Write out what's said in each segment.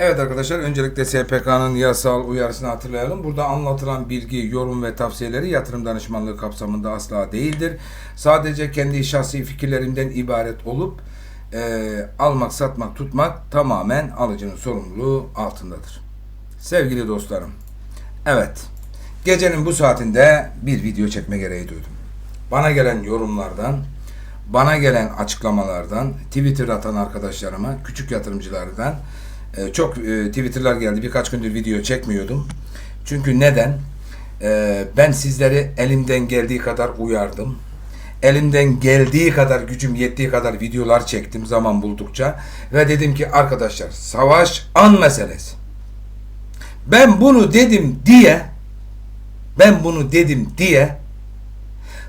Evet arkadaşlar öncelikle SPK'nın yasal uyarısını hatırlayalım. Burada anlatılan bilgi, yorum ve tavsiyeleri yatırım danışmanlığı kapsamında asla değildir. Sadece kendi şahsi fikirlerimden ibaret olup e, almak, satmak, tutmak tamamen alıcının sorumluluğu altındadır. Sevgili dostlarım, evet gecenin bu saatinde bir video çekme gereği duydum. Bana gelen yorumlardan, bana gelen açıklamalardan, Twitter atan arkadaşlarıma, küçük yatırımcılardan e, çok e, Twitter'lar geldi. Birkaç gündür video çekmiyordum. Çünkü neden? E, ben sizleri elimden geldiği kadar uyardım. Elimden geldiği kadar, gücüm yettiği kadar videolar çektim zaman buldukça. Ve dedim ki arkadaşlar savaş an meselesi. Ben bunu dedim diye ben bunu dedim diye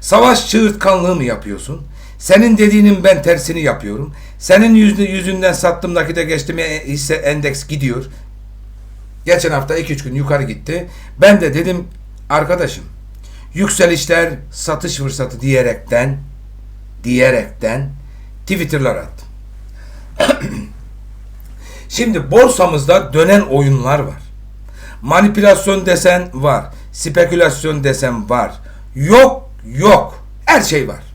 Savaş çığırtkanlığı mı yapıyorsun? Senin dediğinin ben tersini yapıyorum. Senin yüzü, yüzünden sattım nakite geçtim hisse endeks gidiyor. Geçen hafta 2-3 gün yukarı gitti. Ben de dedim arkadaşım yükselişler satış fırsatı diyerekten diyerekten Twitter'lar attım. Şimdi borsamızda dönen oyunlar var. Manipülasyon desen var. Spekülasyon desen var. Yok yok. Her şey var.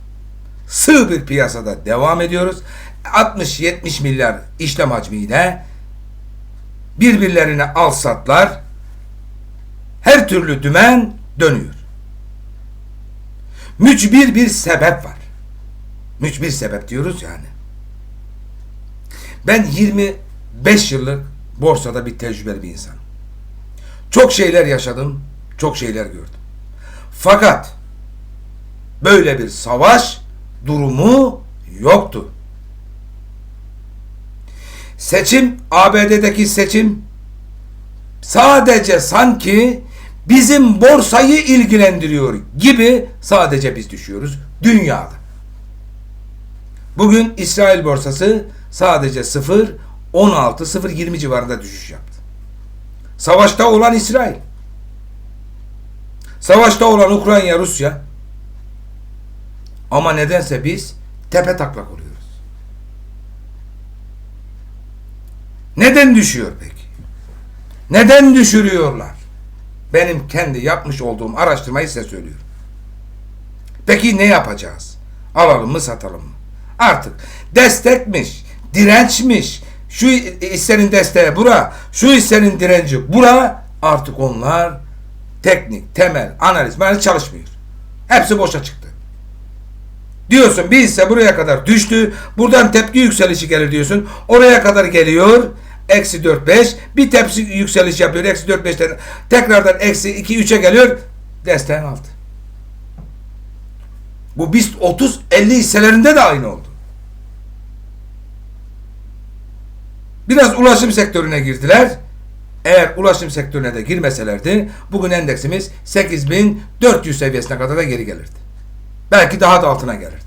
Sığ bir piyasada devam ediyoruz. 60-70 milyar işlem hacmiyle birbirlerine al satlar her türlü dümen dönüyor. Mücbir bir sebep var. Mücbir sebep diyoruz yani. Ben 25 yıllık borsada bir tecrübeli bir insanım. Çok şeyler yaşadım, çok şeyler gördüm. Fakat böyle bir savaş durumu yoktu. Seçim ABD'deki seçim sadece sanki bizim borsayı ilgilendiriyor gibi sadece biz düşüyoruz dünyada. Bugün İsrail borsası sadece 0 16 0 20 civarında düşüş yaptı. Savaşta olan İsrail. Savaşta olan Ukrayna, Rusya. Ama nedense biz tepe taklak oluyoruz. Neden düşüyor peki? Neden düşürüyorlar? Benim kendi yapmış olduğum araştırmayı size söylüyorum. Peki ne yapacağız? Alalım mı satalım mı? Artık destekmiş, dirençmiş, şu hissenin desteği bura, şu hissenin direnci bura artık onlar teknik, temel, analiz, analiz çalışmıyor. Hepsi boşa çıktı. Diyorsun bir hisse buraya kadar düştü. Buradan tepki yükselişi gelir diyorsun. Oraya kadar geliyor. Eksi 4-5. Bir tepsi yükseliş yapıyor. Eksi 4-5'ten tekrardan eksi 2-3'e geliyor. Desteğin altı. Bu BIST 30-50 hisselerinde de aynı oldu. Biraz ulaşım sektörüne girdiler. Eğer ulaşım sektörüne de girmeselerdi bugün endeksimiz 8400 seviyesine kadar da geri gelirdi. Belki daha da altına gelirdi.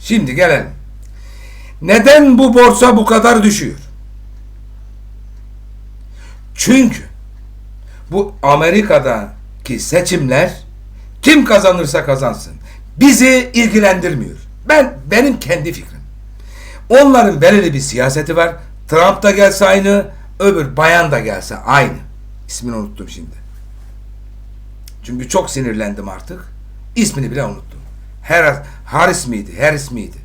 Şimdi gelelim. Neden bu borsa bu kadar düşüyor? Çünkü bu Amerika'daki seçimler kim kazanırsa kazansın bizi ilgilendirmiyor. Ben benim kendi fikrim. Onların belirli bir siyaseti var. Trump da gelse aynı, öbür bayan da gelse aynı. İsmini unuttum şimdi. Çünkü çok sinirlendim artık. İsmini bile unuttum. Harris, Harris miydi? Harris miydi?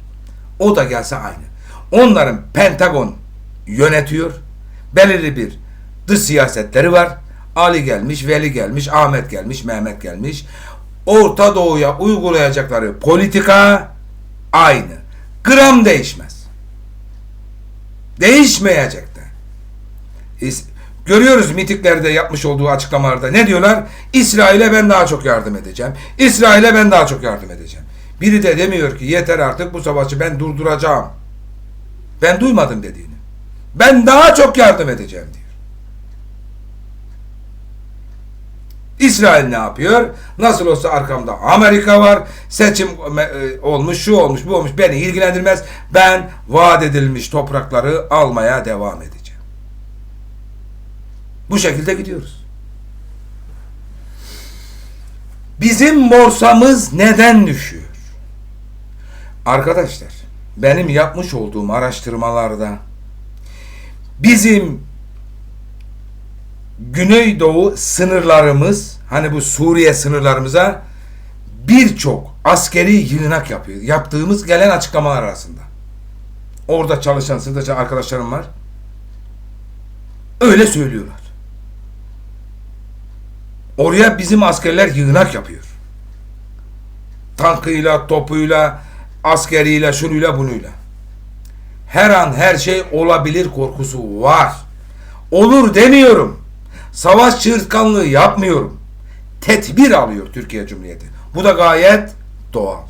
O da gelse aynı. Onların Pentagon yönetiyor. Belirli bir dış siyasetleri var. Ali gelmiş, Veli gelmiş, Ahmet gelmiş, Mehmet gelmiş. Orta Doğu'ya uygulayacakları politika aynı. Gram değişmez. Değişmeyecek de. Görüyoruz mitiklerde yapmış olduğu açıklamalarda ne diyorlar? İsrail'e ben daha çok yardım edeceğim. İsrail'e ben daha çok yardım edeceğim. Biri de demiyor ki yeter artık bu savaşı ben durduracağım. Ben duymadım dediğini. Ben daha çok yardım edeceğim diyor. İsrail ne yapıyor? Nasıl olsa arkamda Amerika var. Seçim e, olmuş, şu olmuş, bu olmuş. Beni ilgilendirmez. Ben vaat edilmiş toprakları almaya devam edeceğim. Bu şekilde gidiyoruz. Bizim borsamız neden düşüyor? Arkadaşlar, benim yapmış olduğum araştırmalarda bizim Güneydoğu sınırlarımız hani bu Suriye sınırlarımıza birçok askeri yığınak yapıyor. Yaptığımız gelen açıklamalar arasında. Orada çalışan sınıfta arkadaşlarım var. Öyle söylüyorlar. Oraya bizim askerler yığınak yapıyor. Tankıyla, topuyla, askeriyle, şunuyla, bunuyla. Her an her şey olabilir korkusu var. Olur demiyorum. Savaş çığırtkanlığı yapmıyorum. Tedbir alıyor Türkiye Cumhuriyeti. Bu da gayet doğal.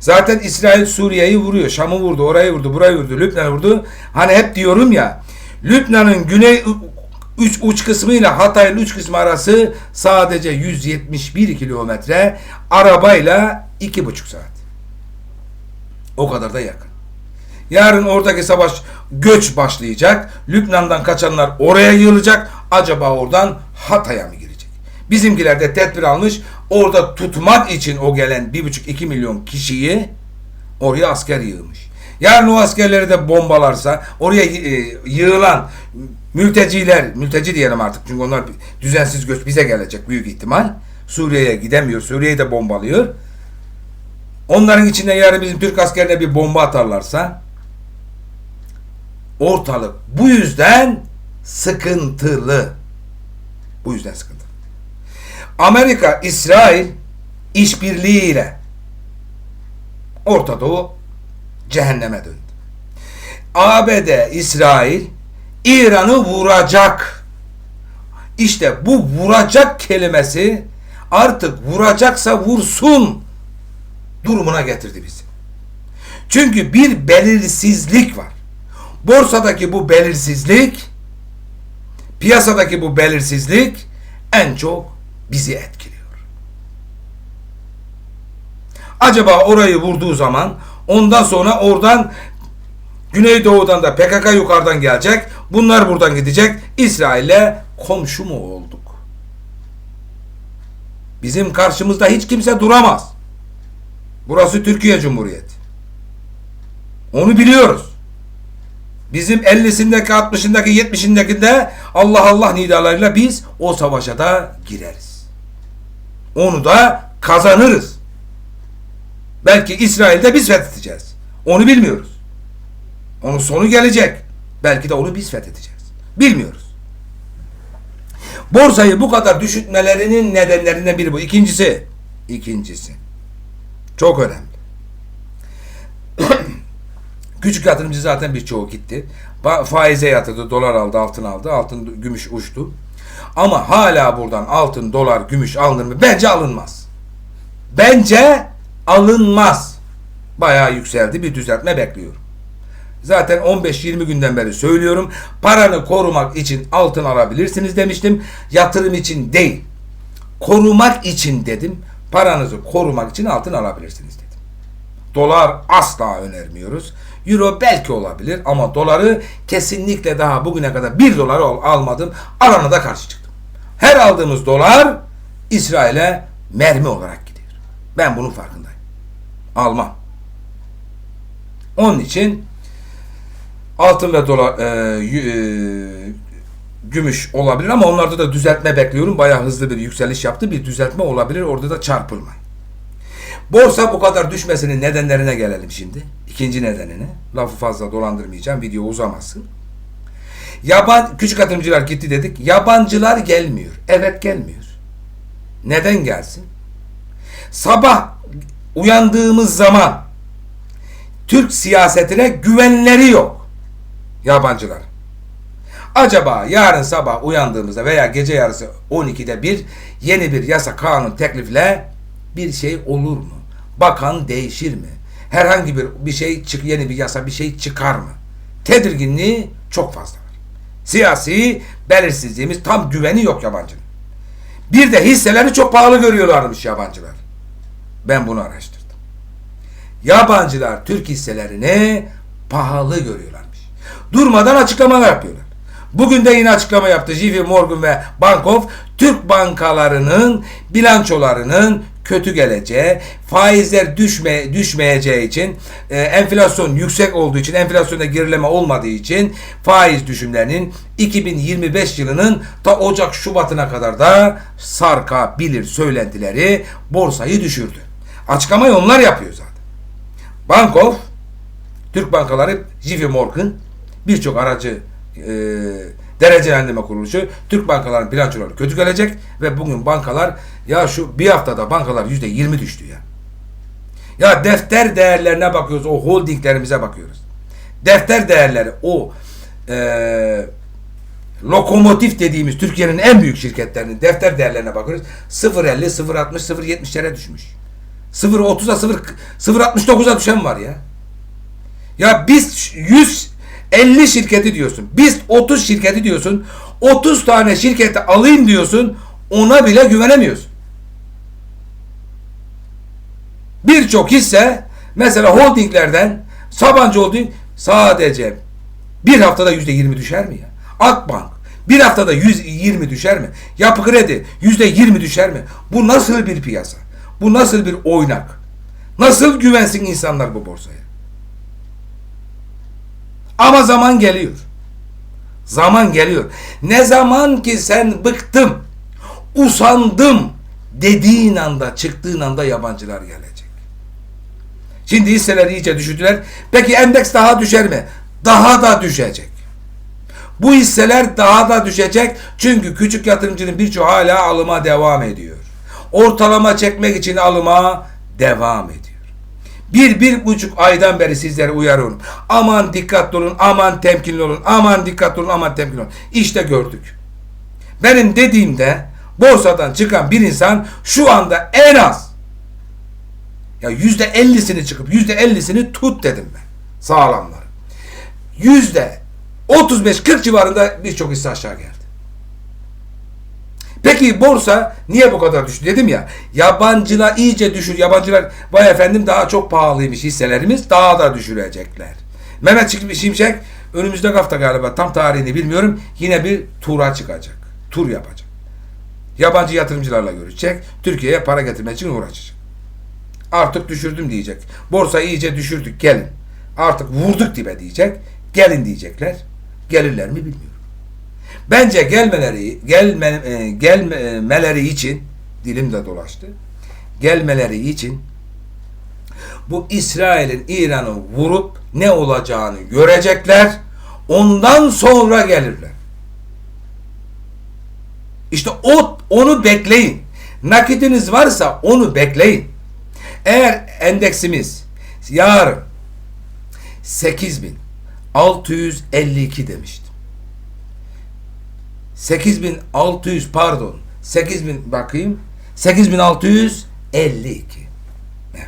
Zaten İsrail Suriye'yi vuruyor. Şam'ı vurdu, orayı vurdu, burayı vurdu, Lübnan'ı vurdu. Hani hep diyorum ya Lübnan'ın güney üç uç kısmı ile Hatay'ın uç kısmı arası sadece 171 kilometre arabayla iki buçuk saat. O kadar da yakın. Yarın oradaki savaş göç başlayacak. Lübnan'dan kaçanlar oraya yığılacak. Acaba oradan Hatay'a mı girecek? Bizimkiler de tedbir almış. Orada tutmak için o gelen 1,5-2 milyon kişiyi oraya asker yığmış. Yarın o askerleri de bombalarsa oraya e, yığılan mülteciler, mülteci diyelim artık çünkü onlar düzensiz göç bize gelecek büyük ihtimal. Suriye'ye gidemiyor. Suriye'yi de bombalıyor. Onların içinde yarın bizim Türk askerine bir bomba atarlarsa ortalık bu yüzden sıkıntılı. Bu yüzden sıkıntılı. Amerika, İsrail işbirliğiyle Orta Doğu cehenneme döndü. ABD, İsrail İran'ı vuracak. İşte bu vuracak kelimesi artık vuracaksa vursun durumuna getirdi bizi. Çünkü bir belirsizlik var. Borsadaki bu belirsizlik, piyasadaki bu belirsizlik en çok bizi etkiliyor. Acaba orayı vurduğu zaman ondan sonra oradan Güneydoğu'dan da PKK yukarıdan gelecek. Bunlar buradan gidecek. İsrail'le komşu mu olduk? Bizim karşımızda hiç kimse duramaz. Burası Türkiye Cumhuriyeti. Onu biliyoruz. Bizim 50'sindeki, 60'ındaki, 70'indekinde Allah Allah nidalarıyla biz o savaşa da gireriz. Onu da kazanırız. Belki İsrail'de biz fethedeceğiz. Onu bilmiyoruz. Onun sonu gelecek. Belki de onu biz fethedeceğiz. Bilmiyoruz. Borsayı bu kadar düşürtmelerinin nedenlerinden biri bu. İkincisi, ikincisi. Çok önemli. Küçük yatırımcı zaten birçoğu gitti. Faize yatırdı, dolar aldı, altın aldı. Altın, gümüş uçtu. Ama hala buradan altın, dolar, gümüş alınır mı? Bence alınmaz. Bence alınmaz. Bayağı yükseldi. Bir düzeltme bekliyorum. Zaten 15-20 günden beri söylüyorum. Paranı korumak için altın alabilirsiniz demiştim. Yatırım için değil. Korumak için dedim. Paranızı korumak için altın alabilirsiniz dedim. Dolar asla önermiyoruz. Euro belki olabilir ama doları kesinlikle daha bugüne kadar 1 dolar al- almadım. Alana da karşı çıktım. Her aldığımız dolar İsrail'e mermi olarak gidiyor. Ben bunun farkındayım. Almam. Onun için altın ve dolar e, e, gümüş olabilir ama onlarda da düzeltme bekliyorum. Bayağı hızlı bir yükseliş yaptı. Bir düzeltme olabilir. Orada da çarpılmayın. Borsa bu kadar düşmesinin nedenlerine gelelim şimdi. İkinci nedenine. Lafı fazla dolandırmayacağım. Video uzamasın. Yaban küçük yatırımcılar gitti dedik. Yabancılar gelmiyor. Evet gelmiyor. Neden gelsin? Sabah uyandığımız zaman Türk siyasetine güvenleri yok. Yabancılar. Acaba yarın sabah uyandığımızda veya gece yarısı 12'de bir yeni bir yasa kanun teklifle bir şey olur mu? Bakan değişir mi? Herhangi bir bir şey çık yeni bir yasa bir şey çıkar mı? Tedirginliği çok fazla var. Siyasi belirsizliğimiz tam güveni yok yabancının. Bir de hisseleri çok pahalı görüyorlarmış yabancılar. Ben bunu araştırdım. Yabancılar Türk hisselerini pahalı görüyorlarmış. Durmadan açıklamalar yapıyorlar. Bugün de yine açıklama yaptı JP Morgan ve Bank of Türk bankalarının bilançolarının kötü geleceği, faizler düşme düşmeyeceği için, e, enflasyon yüksek olduğu için, enflasyonda gerileme olmadığı için faiz düşümlerinin 2025 yılının ta Ocak Şubat'ına kadar da sarkabilir söylentileri borsayı düşürdü. Açıklamayı onlar yapıyor zaten. Bankof, Türk bankaları, JP Morgan, birçok aracı e, derecelendirme kuruluşu Türk bankaların bilançoları kötü gelecek ve bugün bankalar ya şu bir haftada bankalar yüzde yirmi düştü ya. Ya defter değerlerine bakıyoruz, o holdinglerimize bakıyoruz. Defter değerleri, o e, lokomotif dediğimiz Türkiye'nin en büyük şirketlerinin defter değerlerine bakıyoruz. 0.50, 0.60, 0.70'lere düşmüş. 0.30'a 0 0.69'a düşen var ya. Ya biz 150 şirketi diyorsun. Biz 30 şirketi diyorsun. 30 tane şirketi alayım diyorsun. Ona bile güvenemiyorsun. Birçok hisse mesela holdinglerden Sabancı Holding sadece bir haftada yüzde yirmi düşer mi ya? Akbank bir haftada yüz yirmi düşer mi? Yapı Kredi yüzde yirmi düşer mi? Bu nasıl bir piyasa? Bu nasıl bir oynak? Nasıl güvensin insanlar bu borsaya? Ama zaman geliyor. Zaman geliyor. Ne zaman ki sen bıktım, usandım dediğin anda, çıktığın anda yabancılar gelecek. Şimdi hisseler iyice düşürdüler. Peki endeks daha düşer mi? Daha da düşecek. Bu hisseler daha da düşecek. Çünkü küçük yatırımcının birçoğu hala alıma devam ediyor. Ortalama çekmek için alıma devam ediyor. Bir, bir buçuk aydan beri sizlere uyarıyorum. Aman dikkatli olun, aman temkinli olun, aman dikkatli olun, aman temkinli olun. İşte gördük. Benim dediğimde borsadan çıkan bir insan şu anda en az ya yüzde ellisini çıkıp yüzde ellisini tut dedim ben. Sağlamları. Yüzde 35-40 civarında birçok hisse aşağı geldi. Peki borsa niye bu kadar düştü dedim ya. Yabancılar iyice düşür. Yabancılar vay efendim daha çok pahalıymış hisselerimiz daha da düşürecekler. Mehmet Şimşek önümüzde hafta galiba tam tarihini bilmiyorum. Yine bir tura çıkacak. Tur yapacak. Yabancı yatırımcılarla görüşecek. Türkiye'ye para getirmek için uğraşacak. Artık düşürdüm diyecek. Borsa iyice düşürdük gelin. Artık vurduk dibe diyecek. Gelin diyecekler. Gelirler mi bilmiyorum. Bence gelmeleri gelme, e, gelmeleri için dilim de dolaştı. Gelmeleri için bu İsrail'in İran'ı vurup ne olacağını görecekler. Ondan sonra gelirler. İşte o onu bekleyin. Nakitiniz varsa onu bekleyin. Eğer endeksimiz yarın 8652 demiştim. 8600 pardon 8000 bakayım 8652 evet.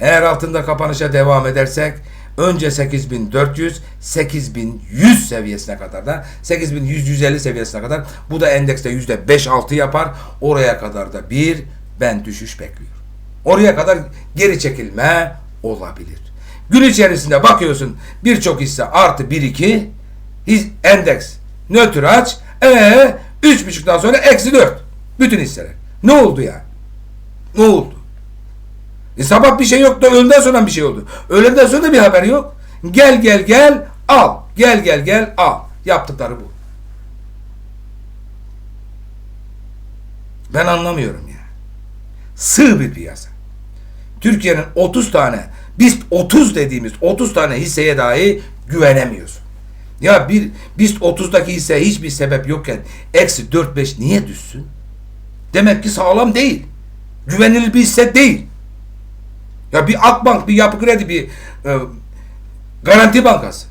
Eğer altında kapanışa devam edersek önce 8400 8100 seviyesine kadar da 8100 150 seviyesine kadar bu da endekste yüzde 5-6 yapar oraya kadar da bir ben düşüş bekliyorum. Oraya kadar geri çekilme olabilir. Gün içerisinde bakıyorsun birçok hisse artı 1-2 endeks nötr aç. Ee, üç buçuktan sonra eksi dört. Bütün hisseler. Ne oldu yani? Ne oldu? E sabah bir şey yok da öğleden sonra bir şey oldu. Öğleden sonra bir haber yok. Gel gel gel al. Gel gel gel al. Yaptıkları bu. Ben anlamıyorum ya. Sığ bir piyasa. Türkiye'nin 30 tane biz 30 dediğimiz 30 tane hisseye dahi güvenemiyoruz. Ya bir biz 30'daki hisse hiçbir sebep yokken eksi 4-5 niye düşsün? Demek ki sağlam değil. Güvenilir bir hisse değil. Ya bir Akbank, bir Yapı Kredi, bir e, Garanti Bankası.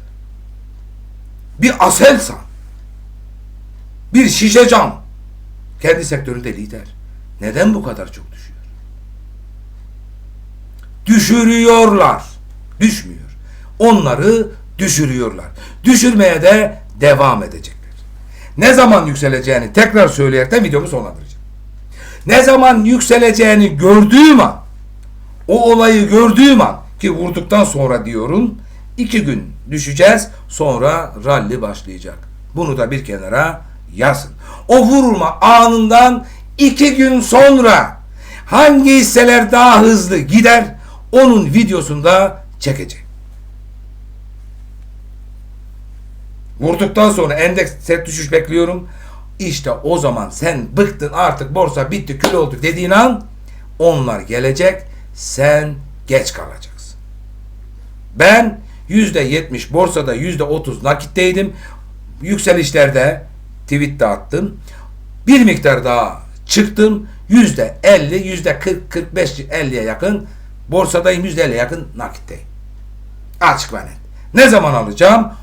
Bir Aselsan. Bir Şişecam. Kendi sektöründe lider. Neden bu kadar çok düşüyor? Düşürüyorlar. Düşmüyor. Onları düşürüyorlar. Düşürmeye de devam edecekler. Ne zaman yükseleceğini tekrar söyleyerekten videomu sonlandıracağım. Ne zaman yükseleceğini gördüğüm an, o olayı gördüğüm an ki vurduktan sonra diyorum iki gün düşeceğiz sonra ralli başlayacak. Bunu da bir kenara yazın. O vurulma anından iki gün sonra Hangi hisseler daha hızlı gider? Onun videosunu da Vurduktan sonra endeks set düşüş bekliyorum. İşte o zaman sen bıktın artık borsa bitti kül oldu dediğin an onlar gelecek. Sen geç kalacaksın. Ben %70 borsada %30 nakitteydim. Yükselişlerde tweet de attım. Bir miktar daha çıktım. %50, %40, 45, 50'ye yakın borsadayım. %50'ye yakın nakitteyim. Açık ve net. Ne zaman alacağım?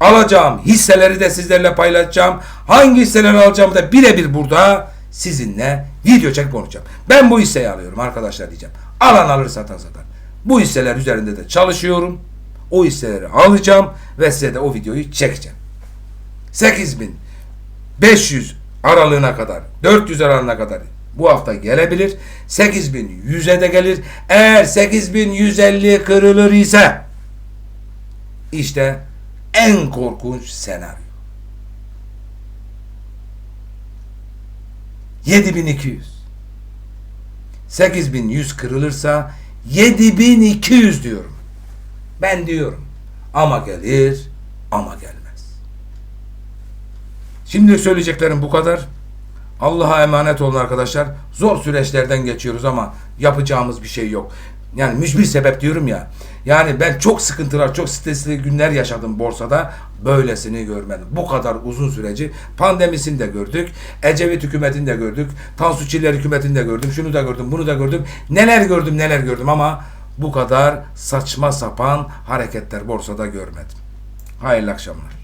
Alacağım hisseleri de sizlerle paylaşacağım. Hangi hisseleri alacağımı da birebir burada sizinle video çekip konuşacağım. Ben bu hisseyi alıyorum arkadaşlar diyeceğim. Alan alır satan satar. Bu hisseler üzerinde de çalışıyorum. O hisseleri alacağım ve size de o videoyu çekeceğim. 8500 aralığına kadar, 400 aralığına kadar bu hafta gelebilir. 8100'e de gelir. Eğer 8150 kırılır ise işte en korkunç senaryo. 7200. 8100 kırılırsa 7200 diyorum. Ben diyorum. Ama gelir ama gelmez. Şimdi söyleyeceklerim bu kadar. Allah'a emanet olun arkadaşlar. Zor süreçlerden geçiyoruz ama yapacağımız bir şey yok. Yani mücbir sebep diyorum ya. Yani ben çok sıkıntılar, çok stresli günler yaşadım borsada. Böylesini görmedim. Bu kadar uzun süreci. Pandemisini de gördük. Ecevit hükümetini de gördük. Tansu Çiller hükümetini de gördüm. Şunu da gördüm, bunu da gördüm. Neler gördüm, neler gördüm ama bu kadar saçma sapan hareketler borsada görmedim. Hayırlı akşamlar.